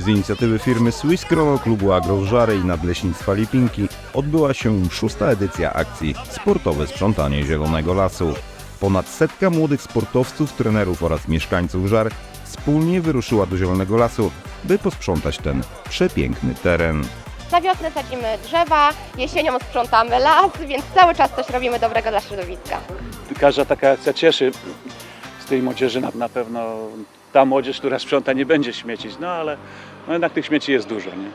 Z inicjatywy firmy Swiss Chrono Klubu Agrożary i Nadleśnictwa Lipinki odbyła się szósta edycja akcji Sportowe Sprzątanie Zielonego Lasu. Ponad setka młodych sportowców, trenerów oraz mieszkańców Żar wspólnie wyruszyła do Zielonego Lasu, by posprzątać ten przepiękny teren. Na wiosnę sadzimy drzewa, jesienią sprzątamy las, więc cały czas coś robimy dobrego dla środowiska. każda taka akcja cieszy z tej młodzieży na, na pewno ta młodzież, która sprząta nie będzie śmiecić, no ale no jednak tych śmieci jest dużo, nie?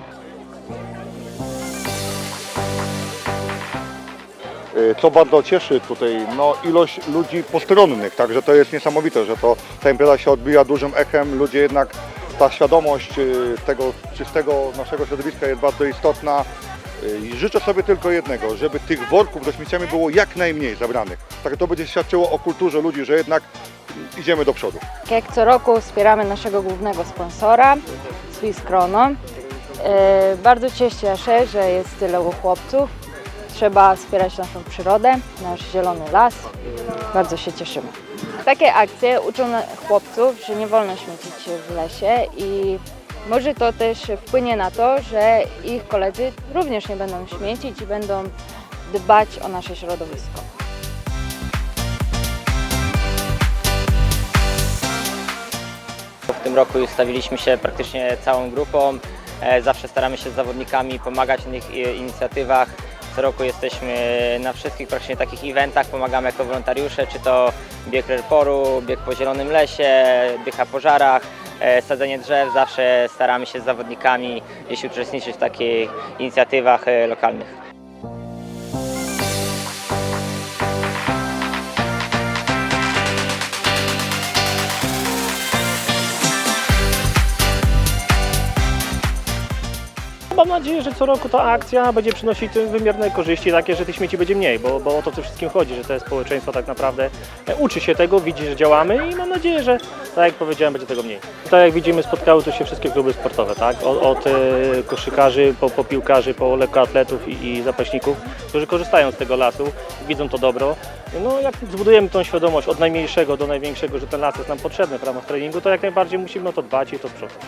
Co bardzo cieszy tutaj, no ilość ludzi postronnych, także to jest niesamowite, że to ta impreza się odbija dużym echem, ludzie jednak, ta świadomość y, tego czystego naszego środowiska jest bardzo istotna i życzę sobie tylko jednego, żeby tych worków ze śmieciami było jak najmniej zabranych. Tak to będzie świadczyło o kulturze ludzi, że jednak idziemy do przodu. Tak Jak co roku wspieramy naszego głównego sponsora, Swiss Chrono. E, Bardzo się cieszę, że jest tyle chłopców. Trzeba wspierać naszą przyrodę, nasz zielony las. Bardzo się cieszymy. Takie akcje uczą chłopców, że nie wolno śmiecić w lesie i może to też wpłynie na to, że ich koledzy również nie będą śmiecić i będą dbać o nasze środowisko. Tym roku już stawiliśmy się praktycznie całą grupą. E, Zawsze staramy się z zawodnikami pomagać w tych e, inicjatywach. Co roku jesteśmy na wszystkich praktycznie takich eventach, pomagamy jako wolontariusze, czy to bieg Rerporu, bieg po Zielonym Lesie, bieg na pożarach, e, sadzenie drzew. Zawsze staramy się z zawodnikami gdzieś uczestniczyć w takich inicjatywach lokalnych. Mam nadzieję, że co roku ta akcja będzie przynosić wymierne korzyści takie, że tych śmieci będzie mniej, bo, bo o to w wszystkim chodzi, że to społeczeństwo tak naprawdę e, uczy się tego, widzi, że działamy i mam nadzieję, że tak jak powiedziałem, będzie tego mniej. Tak jak widzimy, spotkały tu się wszystkie kluby sportowe, tak? Od, od e, koszykarzy, po, po piłkarzy, po lekkoatletów i, i zapaśników, którzy korzystają z tego lasu, widzą to dobro. No jak zbudujemy tą świadomość od najmniejszego do największego, że ten las jest nam potrzebny w ramach treningu, to jak najbardziej musimy o to dbać i to sprzątać.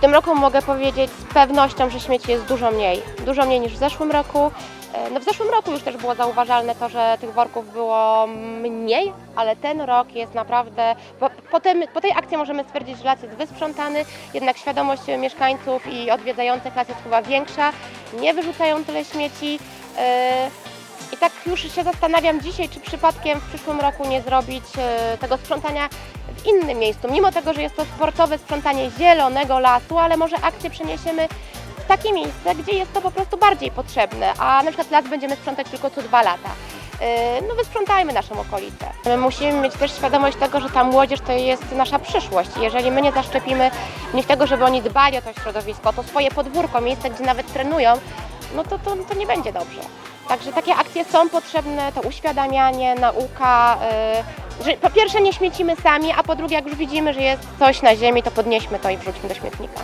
Tym roku mogę powiedzieć z pewnością, że śmieci jest dużo mniej. Dużo mniej niż w zeszłym roku. E, No w zeszłym roku już też było zauważalne to, że tych worków było mniej, ale ten rok jest naprawdę. Po, po, tym, po tej akcji możemy stwierdzić, że las jest wysprzątany, jednak świadomość mieszkańców i odwiedzających las jest chyba większa. Nie wyrzucają tyle śmieci. E, I tak już się zastanawiam dzisiaj, czy przypadkiem w przyszłym roku nie zrobić e, tego sprzątania innym miejscu. Mimo tego, że jest to sportowe sprzątanie zielonego lasu, ale może akcję przeniesiemy w takie miejsce, gdzie jest to po prostu bardziej potrzebne, a na przykład las będziemy sprzątać tylko co dwa lata. Yy, No wysprzątajmy naszą okolicę. My musimy mieć też świadomość tego, że ta młodzież to jest nasza przyszłość. Jeżeli my nie zaszczepimy nich tego, żeby oni dbali o to środowisko, to swoje podwórko, miejsce, gdzie nawet trenują, no to, to, to nie będzie dobrze. Także takie akcje są potrzebne, to uświadamianie, nauka, yy, że po pierwsze nie śmiecimy sami, a po drugie jak już widzimy, że jest coś na ziemi, to podnieśmy to i wrzućmy do śmietnika.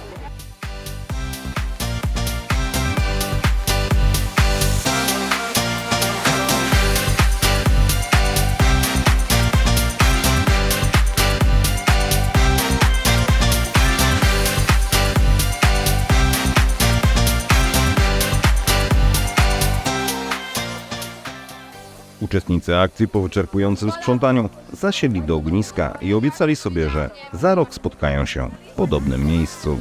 Uczestnicy akcji po wyczerpującym sprzątaniu zasiedli do ogniska i obiecali sobie, że za rok spotkają się w podobnym miejscu.